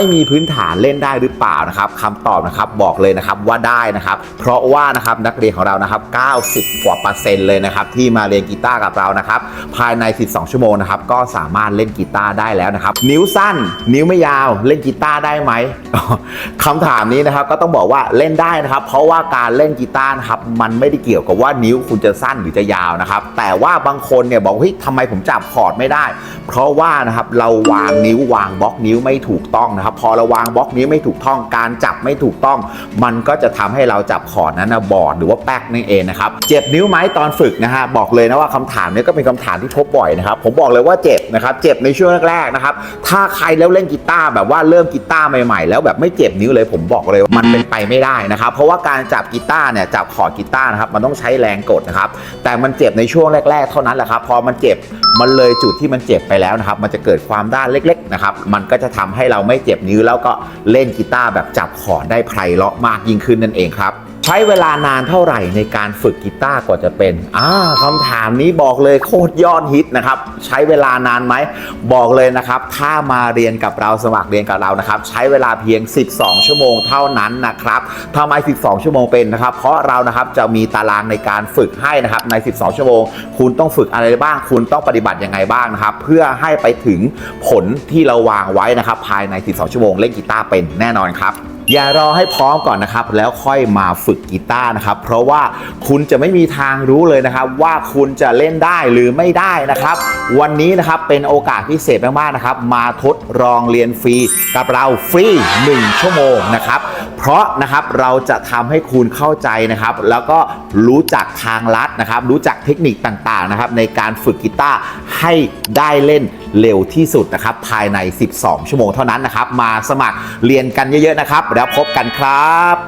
ไม่มีพื้นฐานเล่นได้หรือเปล่านะครับคำตอบนะครับบอกเลยนะครับว่าได้นะครับ เพราะว่านะครับนักเรียนของเรานะครับ90กว่าเปอร์เซ็นต์เลยนะครับที่มาเรียนกีตาร์กับเรานะครับภายใน 12 ชั่วโมงนะครับก็สามารถเล่นกีตาร์ได้แล้วนะครับนิ้วสั้น นิ้วไม่ยาวเล่นกีตาร์ได้ไหมคำถามนี้นะครับก็ต้องบอกว่าเล่นได้นะครับ เพราะว่าการเล่นกีตาร์นะครับมันไม่ได้เกี่ยวกับว่านิ้วคุณจะสั้นหรือจะยาวนะครับแต่ว่าบางคนเนี่ยบอกเฮ้ยทำไมผมจับคอร์ดไม่ได้ เพราะว่านะครับเราวางนิ้ววางบล็อกนิ้วไม่ถูกต้องนะครับพอเราวางบล็อกนิ้ไม่ถูกต้องการจับไม่ถูกต้อง มันก็จะทำให้เราจับคอดนั้นนะบอดหรือว่าแป๊กนั่นเองนะครับเจ็บนิ้วไหมตอนฝึกนะฮะบอกเลยนะว่าคำถามนี้ก็เป็นคำถามที่พบบ่อยนะครับผมบอกเลยว่าเจ็บนะครับเจ็บในช่วงแรกๆนะครับถ้าใครแล้วเล่นกีตาร์แบบว่าเริ่มกีตาร์ใหม่ๆ แล้วแบบไม่เจ็บนิ้วเลย ผมบอกเลยว่ามันเป็นไปไม่ได้นะครับเพราะว่าการจับกีตาร์เนี่ยจับคอดกีตาร์นะครับมันต้องใช้แรงกดนะครับแต่มันเจ็บในช่วงแรก ๆ เท่านั้นแหละครับพอมันเจ็บมันเลยจุดที่มันเจ็บไปแล้วนะครับมันจะเกิดความด้านเล็กๆนะครับมันก็จะทำให้เราไม่เจ็บนิ้วแล้วก็เล่นกีตาร์แบบจับขอดได้ไพเราะมากยิ่งขึ้นนั่นเองครับ ช้เวลานานเท่าไหร่ในการฝึกกีตาร์กว่าจะเป็นอ่าคำถามนี้บอกเลยโคตรยอดฮิตนะครับ ใช้เวลานานไหม บอกเลยนะครับ ถ้ามาเรียนกับเราสมัครเรียนกับเรานะครับ ใช้เวลาเพียง 12 ชั่วโมงเท่านั้นนะครับทำไม 12 ชั่วโมงเป็นนะครับ เพราะเรานะครับจะมีตารางในการฝึกให้นะครับใน 12 ชั่วโมง คุณต้องฝึกอะไรบ้าง คุณต้องปฏิบัติยังไงบ้างนะครับ เพื่อให้ไปถึงผลที่เราวางไว้นะครับ ภายใน 12 ชั่วโมงเล่นกีตาร์เป็นแน่นอนครับ อย่ารอให้พร้อมก่อนนะครับ แล้วค่อยมาฝึกกีตาร์นะครับ เพราะว่าคุณจะไม่มีทางรู้เลยนะครับ ว่าคุณจะเล่นได้หรือไม่ได้นะครับ วันนี้นะครับเป็นโอกาสพิเศษมากๆนะครับ มาทดลองเรียนฟรี กับเราฟรี 1 ชั่วโมงนะครับ เพราะนะครับเราจะทำให้คุณเข้าใจนะครับ แล้วก็รู้จักทางลัดนะครับ รู้จักเทคนิคต่างๆนะครับ ในการฝึกกีตาร์ให้ได้เล่น เร็วที่สุดนะครับภายใน 12 ชั่วโมงเท่านั้นนะครับ มาสมัครเรียนกันเยอะๆนะครับ แล้วพบกันครับ